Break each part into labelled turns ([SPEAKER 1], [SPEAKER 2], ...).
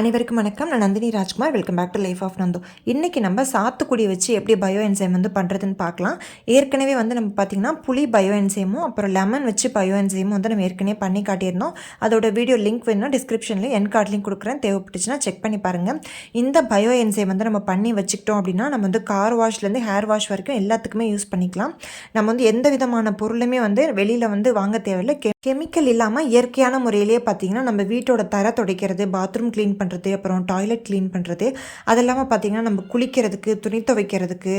[SPEAKER 1] அனைவருக்கும் வணக்கம். நான் Nandini Rajkumar. Welcome back to life of Nandhu இன்றைக்கி நம்ம சாத்துக்குடி வச்சு எப்படி பயோ என்சைம் வந்து பண்ணுறதுன்னு பார்க்கலாம். ஏற்கனவே வந்து நம்ம பார்த்திங்கன்னா புளி பயோ என்சைமும் அப்புறம் லெமன் வச்சு பயோ என்சைமும் வந்து நம்ம ஏற்கனவே பண்ணி காட்டியிருந்தோம். அதோட வீடியோ லிங்க் வேணும்னா டிஸ்கிரிப்ஷனில் என் கார்ட் லிங்க் கொடுக்குறேன். தேவைப்பட்டுச்சுன்னா செக் பண்ணி பாருங்கள் இந்த பயோ என்சைம் வந்து நம்ம பண்ணி வச்சுக்கிட்டோம் அப்படின்னா நம்ம வந்து கார் வாஷ்லேருந்து ஹேர் வாஷ் வரைக்கும் எல்லாத்துக்குமே யூஸ் பண்ணிக்கலாம். நம்ம வந்து எந்த விதமான பொருளுமே வந்து வெளியில் வந்து வாங்க தேவையில்லை. கே கெமிக்கல் இல்லாமல் இயற்கையான முறையிலேயே பார்த்தீங்கன்னா நம்ம வீட்டோட தர துடைக்கிறது பாத்ரூம் க்ளீன் பண்ணுறது அப்புறம் டாய்லெட் க்ளீன் பண்ணுறது அது இல்லாமல் பார்த்தீங்கன்னா நம்ம குளிக்கிறதுக்கு துணி துவைக்கிறதுக்கு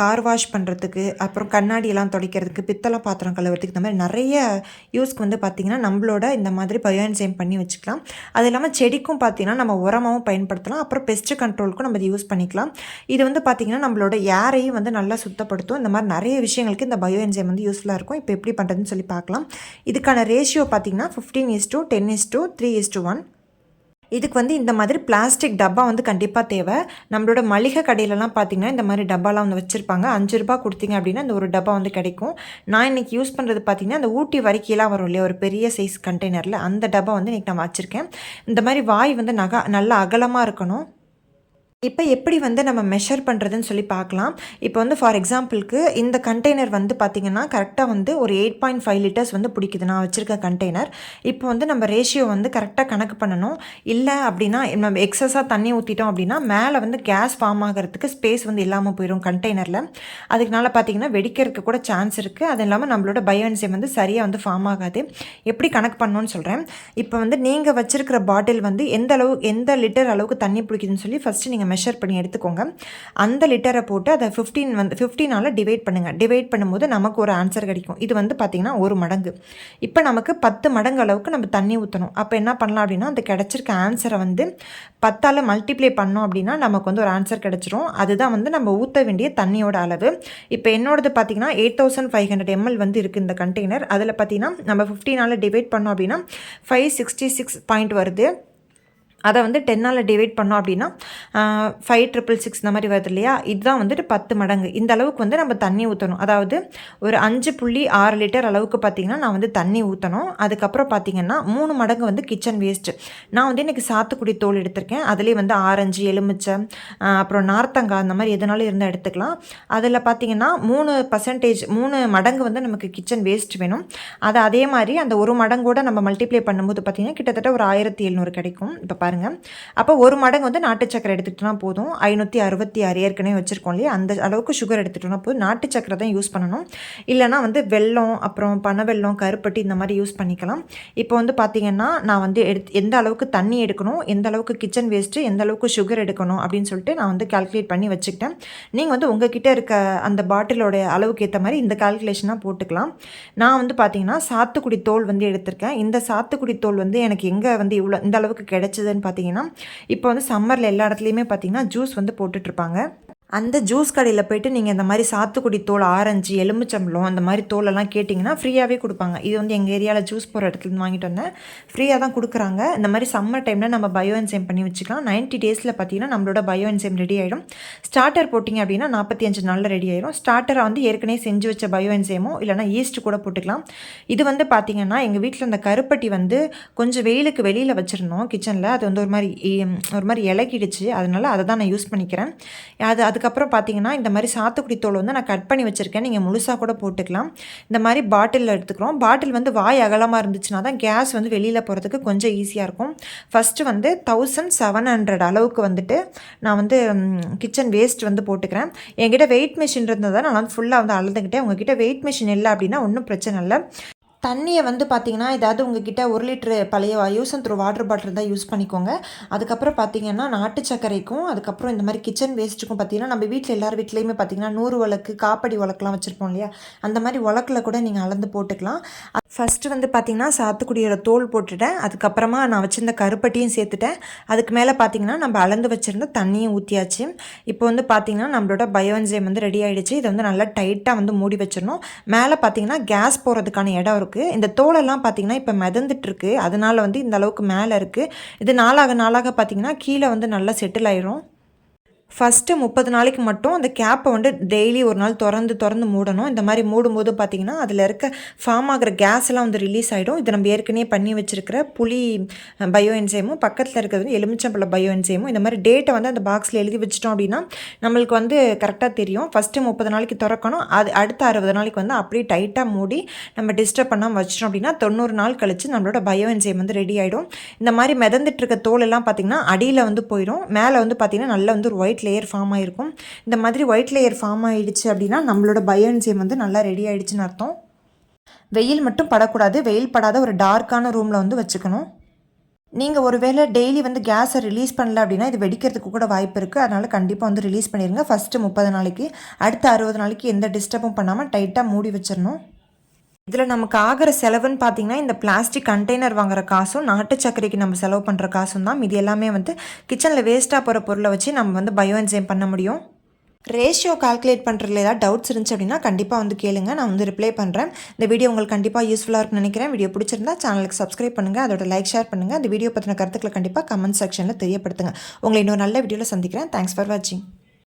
[SPEAKER 1] கார் வாஷ் பண்ணுறதுக்கு அப்புறம் கண்ணாடியெல்லாம் துடைக்கிறதுக்கு பித்தளை பாத்திரம் கழுவுறதுக்கு இந்த மாதிரி நிறைய யூஸ்க்கு வந்து பார்த்திங்கன்னா நம்மளோட இந்த மாதிரி பயோன்சைம் பண்ணி வச்சுக்கலாம். அது இல்லாமல் செடிக்கும் பார்த்திங்கன்னா நம்ம உரமாகவும் பயன்படுத்தலாம். அப்புறம் பெஸ்ட் கண்ட்ரோலுக்கும் நம்ம இது யூஸ் பண்ணிக்கலாம். இது வந்து பார்த்திங்கன்னா நம்மளோட ஏரையும் வந்து நல்லா சுத்தப்படுத்தும். இந்த மாதிரி நிறைய விஷயங்களுக்கு இந்த பயோ என்சைம் வந்து யூஸ்ஃபுல்லாக இருக்கும். இப்போ எப்படி பண்ணுறதுன்னு சொல்லி பார்க்கலாம். இதுக்கான ரேஷியோ பார்த்திங்கன்னா fifteen is to ten is to three is to one இதுக்கு வந்து இந்த மாதிரி பிளாஸ்டிக் டப்பா வந்து கண்டிப்பாக தேவை. நம்மளோட மளிகை கடையிலலாம் பார்த்தீங்கன்னா இந்த மாதிரி டப்பாலாம் வந்து வச்சுருப்பாங்க. அஞ்சு ரூபா கொடுத்தீங்க அப்படின்னா இந்த ஒரு டப்பா வந்து கிடைக்கும். நான் இன்றைக்கி யூஸ் பண்ணுறது பார்த்தீங்கன்னா அந்த ஊட்டி வரிக்கையெல்லாம் வரும் இல்லையா? ஒரு பெரிய சைஸ் கண்டெய்னரில் அந்த டப்பா வந்து இன்றைக்கி நான் வச்சுருக்கேன். இந்த மாதிரி வாய் வந்து நகா நல்லா அகலமாக இருக்கணும். இப்போ எப்படி வந்து நம்ம மெஷர் பண்ணுறதுன்னு சொல்லி பார்க்கலாம். இப்போ வந்து ஃபார் எக்ஸாம்பிளுக்கு இந்த கண்டெய்னர் வந்து பார்த்திங்கன்னா கரெக்டாக வந்து ஒரு எயிட் பாயிண்ட் ஃபைவ் லிட்டர்ஸ் வந்து பிடிக்குது. நான் வச்சுருக்க கண்டெய்னர் இப்போ வந்து நம்ம ரேஷியோ வந்து கரெக்டாக கணக்கு பண்ணணும். இல்லை அப்படின்னா நம்ம எக்ஸஸாக தண்ணி ஊற்றிட்டோம் அப்படின்னா மேலே வந்து கேஸ் ஃபார்ம் ஆகிறதுக்கு ஸ்பேஸ் வந்து இல்லாமல் போயிடும் கண்டெய்னரில் அதுக்குனால பார்த்திங்கன்னா வெடிக்கிறதுக்கு கூட சான்ஸ் இருக்குது அது இல்லாமல் நம்மளோட பயோன்சியம் வந்து சரியாக வந்து ஃபார்ம் ஆகாது. எப்படி கணக்கு பண்ணணும்னு சொல்கிறேன் இப்போ வந்து நீங்கள் வச்சுருக்கிற பாட்டில் வந்து எந்த அளவு எந்த லிட்டர் அளவுக்கு தண்ணி பிடிக்குதுன்னு சொல்லி ஃபஸ்ட்டு நீங்கள் மெஷர் பண்ணி எடுத்துக்கோங்க. அந்த லிட்டரை போட்டு அதை ஃபிஃப்டீன் வந்து ஃபிஃப்டீனால் டிவைட் பண்ணுங்கள் டிவைட் பண்ணும்போது நமக்கு ஒரு ஆன்சர் கிடைக்கும். இது வந்து பார்த்திங்கன்னா ஒரு மடங்கு. இப்போ நமக்கு பத்து மடங்கு அளவுக்கு நம்ம தண்ணி ஊற்றணும் அப்போ என்ன பண்ணலாம் அப்படின்னா அந்த கிடச்சிருக்க ஆன்சரை வந்து பத்தால் மல்டிப்ளை பண்ணோம் அப்படின்னா நமக்கு வந்து ஒரு ஆன்சர் கிடச்சிரும். அதுதான் வந்து நம்ம ஊற்ற வேண்டிய தண்ணியோட அளவு. இப்போ என்னோடது பார்த்திங்கன்னா eight thousand five hundred ML வந்து இருக்குது இந்த கண்டெய்னர் அதில் பார்த்திங்கன்னா நம்ம ஃபிஃப்டீனால் டிவைட் பண்ணோம் அப்படின்னா ஃபைவ் சிக்ஸ்டி சிக்ஸ் பாயிண்ட் வருது. அதை வந்து டென்னால் டிவைட் பண்ணோம் அப்படின்னா ஃபைவ் ட்ரிபிள் சிக்ஸ் இந்த மாதிரி வருது இல்லையா? இதுதான் வந்துட்டு பத்து மடங்கு. இந்த அளவுக்கு வந்து நம்ம தண்ணி ஊற்றணும் அதாவது ஒரு அஞ்சு புள்ளி ஆறு லிட்டர் அளவுக்கு பார்த்திங்கன்னா நான் வந்து தண்ணி ஊற்றணும் அதுக்கப்புறம் பார்த்திங்கன்னா மூணு மடங்கு வந்து கிச்சன் வேஸ்ட்டு நான் வந்து இன்றைக்கி சாத்துக்குடி தோல் எடுத்திருக்கேன். அதுலேயே வந்து ஆரஞ்சு எலுமிச்சை அப்புறம் நார்த்தங்காய் அந்த மாதிரி எதனாலும் இருந்தால் எடுத்துக்கலாம். அதில் பார்த்திங்கன்னா மூணு பர்சன்டேஜ் மூணு மடங்கு வந்து நமக்கு கிச்சன் வேஸ்ட் வேணும். அதை அதே மாதிரி அந்த ஒரு மடங்கூட நம்ம மல்டிப்ளை பண்ணும்போது பார்த்திங்கன்னா கிட்டத்தட்ட ஒரு ஆயிரத்தி எழுநூறு கிடைக்கும். இப்போ பாருங்கள் அப்போ ஒரு மடங்கு வந்து நாட்டு சக்கரை எடுத்துக்கிட்டோம்னா போதும். ஐநூற்றி அறுபத்தி ஆறு ஏற்கனவே வச்சுருக்கோம் இல்லையா? அந்த அளவுக்கு சுகர் எடுத்துகிட்டோம்னா போதும். நாட்டு சக்கரை தான் யூஸ் பண்ணணும். இல்லைனா வந்து வெள்ளம் அப்புறம் பனை வெள்ளம் கருப்பட்டி இந்த மாதிரி யூஸ் பண்ணிக்கலாம். இப்போ வந்து பார்த்திங்கன்னா நான் வந்து எடுத்து எந்த அளவுக்கு தண்ணி எடுக்கணும் எந்த அளவுக்கு கிச்சன் வேஸ்ட்டு எந்த அளவுக்கு சுகர் எடுக்கணும் அப்படின்னு சொல்லிட்டு நான் வந்து கால்குலேட் பண்ணி வச்சுக்கிட்டேன். நீங்கள் வந்து உங்ககிட்ட இருக்க அந்த பாட்டிலோட அளவுக்கு ஏற்ற மாதிரி இந்த கால்குலேஷனாக போட்டுக்கலாம். நான் வந்து பார்த்தீங்கன்னா சாத்துக்குடி தோல் வந்து எடுத்திருக்கேன். இந்த சாத்துக்குடி தோல் வந்து எனக்கு எங்கே வந்து இவ்வளோ இந்த அளவுக்கு கிடைச்சதுன்னு பார்த்தீங்கன்னா இப்போ வந்து சம்மரில் எல்லா இடத்துலையுமே பார்த்தீங்கன்னா ஜூஸ் வந்து போட்டுட்ருப்பாங்க அந்த ஜூஸ் கடையில் போயிட்டு நீங்கள் இந்த மாதிரி சாத்துக்குடி தோல் ஆரஞ்சு எலுமிச்சம்பழம் அந்த மாதிரி தோலெல்லாம் கேட்டிங்கன்னா ஃப்ரீயாகவே கொடுப்பாங்க. இது வந்து எங்கள் ஏரியாவில் ஜூஸ் போகிற இடத்துலேருந்து வாங்கிட்டு வந்தேன். ஃப்ரீயாக தான் கொடுக்குறாங்க. இந்த மாதிரி சம்மர் டைமில் நம்ம பயோ என்சைம் பண்ணி வச்சுக்கலாம். நைன்ட்டி டேஸில் பார்த்தீங்கன்னா நம்மளோட பயோ என்சைம் ரெடி ஆகிடும் ஸ்டார்டர் போட்டிங்க அப்படின்னா நாற்பத்தி அஞ்சு நாளில் ரெடி ஆகிடும் ஸ்டார்டரை வந்து ஏற்கனவே செஞ்சு வச்ச பயோ என்சைமோ இல்லைனா ஈஸ்ட் கூட போட்டுக்கலாம். இது வந்து பார்த்திங்கன்னா எங்கள் வீட்டில் அந்த கருப்பட்டி வந்து கொஞ்சம் வெயிலுக்கு வெளியில் வச்சுருந்தோம் கிச்சனில் அது வந்து ஒரு மாதிரி ஒரு மாதிரி இலக்கிடுச்சு அதனால் அதை தான் நான் யூஸ் பண்ணிக்கிறேன். அது அதுக்கு அதுக்கப்புறம் பார்த்தீங்கன்னா இந்த மாதிரி சாத்துக்குடி தோல் வந்து நான் கட் பண்ணி வச்சுருக்கேன். நீங்கள் முழுசாக கூட போட்டுக்கலாம். இந்த மாதிரி பாட்டிலில் எடுத்துக்கிறோம். பாட்டில் வந்து வாய் அகலமாக இருந்துச்சுன்னா தான் கேஸ் வந்து வெளியில் போகிறதுக்கு கொஞ்சம் ஈஸியாக இருக்கும். ஃபஸ்ட்டு வந்து தௌசண்ட் செவன் ஹண்ட்ரட் அளவுக்கு வந்துட்டு நான் வந்து கிச்சன் வேஸ்ட் வந்து போட்டுக்கிறேன். என்கிட்ட வெயிட் மிஷின் இருந்ததை நான் வந்து ஃபுல்லாக வந்து அளந்துக்கிட்டேன். உங்ககிட்ட வெயிட் மிஷின் இல்லை அப்படின்னா ஒன்றும் பிரச்சனை இல்லை. தண்ணியை வந்து பார்த்திங்கன்னா ஏதாவது உங்ககிட்ட ஒரு லிட்ரு பழைய use and throw water bottle தான் யூஸ் பண்ணிக்கோங்க. அதுக்கப்புறம் பார்த்திங்கன்னா நாட்டு சர்க்கரைக்கும் அதுக்கப்புறம் இந்த மாதிரி கிச்சன் வேஸ்ட்டுக்கும் பார்த்திங்கன்னா நம்ம வீட்டில் எல்லார் வீட்லேயுமே பார்த்திங்கன்னா நூறு வழக்கு காப்படி உலக்கெலாம் வச்சுருப்போம் இல்லையா? அந்த மாதிரி உலக்கில் கூட நீங்கள் அளந்து போட்டுக்கலாம். ஃபஸ்ட்டு வந்து பார்த்திங்கன்னா சாத்துக்குடியோட தோல் போட்டுட்டேன். அதுக்கப்புறமா நான் வச்சுருந்த கருப்பட்டியும் சேர்த்துட்டேன். அதுக்கு மேலே பார்த்திங்கன்னா நம்ம அளந்து வச்சுருந்த தண்ணியும் ஊற்றியாச்சு இப்போ வந்து பார்த்திங்கன்னா நம்மளோட பயோஎன்ஜைம் வந்து ரெடி ஆகிடுச்சு இதை வந்து நல்லா டைட்டாக வந்து மூடி வச்சிடணும். மேலே பார்த்திங்கன்னா கேஸ் போகிறதுக்கான இடம் இருக்கும். அளவுக்கு இந்த தோலெல்லாம் பார்த்திங்கன்னா இப்போ மிதந்துட்டுருக்கு. அதனால் வந்து இந்த அளவுக்கு மேலே இருக்குது இது நாளாக நாளாக பார்த்திங்கன்னா கீழே வந்து நல்லா செட்டில் ஆயிரும். ஃபஸ்ட்டு முப்பது நாளைக்கு மட்டும் அந்த கேப்பை வந்து டெய்லி ஒரு நாள் திறந்து திறந்து மூடணும். இந்த மாதிரி மூடும்போது பார்த்திங்கன்னா அதில் இருக்க ஃபார்ம் ஆகிற கேஸ் எல்லாம் வந்து ரிலீஸ் ஆகிடும் இது நம்ம ஏற்கனவே பண்ணி வச்சிருக்கிற புளி பயோ என்சைமும் பக்கத்தில் இருக்கிறது வந்து எலுமிச்சம்பழ பயோ என்சைமும் இந்த மாதிரி டேட்டை வந்து அந்த பாக்ஸில் எழுதி வச்சிட்டோம் அப்படின்னா நம்மளுக்கு வந்து கரெக்டாக தெரியும். ஃபஸ்ட்டு முப்பது நாளைக்கு திறக்கணும். அது அடுத்த அறுபது நாளைக்கு வந்து அப்படியே டைட்டாக மூடி நம்ம டிஸ்டர்ப் பண்ணாமல் வச்சிட்டோம் அப்படின்னா தொண்ணூறு நாள் கழித்து நம்மளோட பயோ என்சைம் வந்து ரெடி ஆகிடும் இந்த மாதிரி மிதந்துட்டு இருக்க தோலெல்லாம் பார்த்திங்கன்னா அடியில் வந்து போயிடும். மேலே வந்து பார்த்திங்கன்னா நல்லா வந்து ஒரு ஒயிட் லேயர் ஃபார்ம் ஆகிருக்கும் இந்த மாதிரி ஒயிட் லேயர் ஃபார்ம் ஆகிடுச்சு அப்படின்னா நம்மளோட பயோ வந்து நல்லா ரெடி ஆகிடுச்சுன்னு அர்த்தம். வெயில் மட்டும் படக்கூடாது. வெயில் படாத ஒரு டார்க்கான ரூமில் வந்து வச்சுக்கணும். நீங்கள் ஒருவேளை டெய்லி வந்து கேஸை ரிலீஸ் பண்ணல அப்படின்னா இது வெடிக்கிறதுக்கு கூட வாய்ப்பு இருக்குது அதனால் கண்டிப்பாக வந்து ரிலீஸ் பண்ணிடுங்க ஃபஸ்ட்டு முப்பது நாளைக்கு அடுத்த அறுபது நாளைக்கு எந்த டிஸ்டர்பும் பண்ணாமல் டைட்டாக மூடி வச்சிடணும். இதில் நமக்கு ஆகிற செலவுன்னு பார்த்தீங்கன்னா இந்த பிளாஸ்டிக் கண்டெய்னர் வாங்குற காசும் நாட்டு சர்க்கரைக்கு நம்ம செலவு பண்ணுற காசும் தான். இது எல்லாமே வந்து கிச்சனில் வேஸ்ட்டாக போகிற பொருளை வச்சு நம்ம வந்து பயோ என்சைம் பண்ண முடியும். ரேஷியோ கால்குலேட் பண்ணுறதுல ஏதாவது டவுட்ஸ் இருந்துச்சு அப்படின்னா கண்டிப்பாக வந்து கேளுங்க. நான் வந்து ரிப்ளை பண்ணுறேன் இந்த வீடியோ உங்களுக்கு கண்டிப்பாக யூஸ்ஃபுல்லாக இருக்கும் நினைக்கிறேன். வீடியோ பிடிச்சிருந்தா சேனலுக்கு சப்ஸ்கிரைப் பண்ணுங்கள் அதோட லைக் ஷேர் பண்ணுங்கள் அந்த வீடியோ பற்றின கருத்துக்களை கண்டிப்பாக கமெண்ட் செக்ஷனில் தெரியப்படுத்துங்க. உங்களை இன்னொரு நல்ல வீடியோவில் சந்திக்கிறேன். தேங்க்ஸ் ஃபார் வாட்சிங்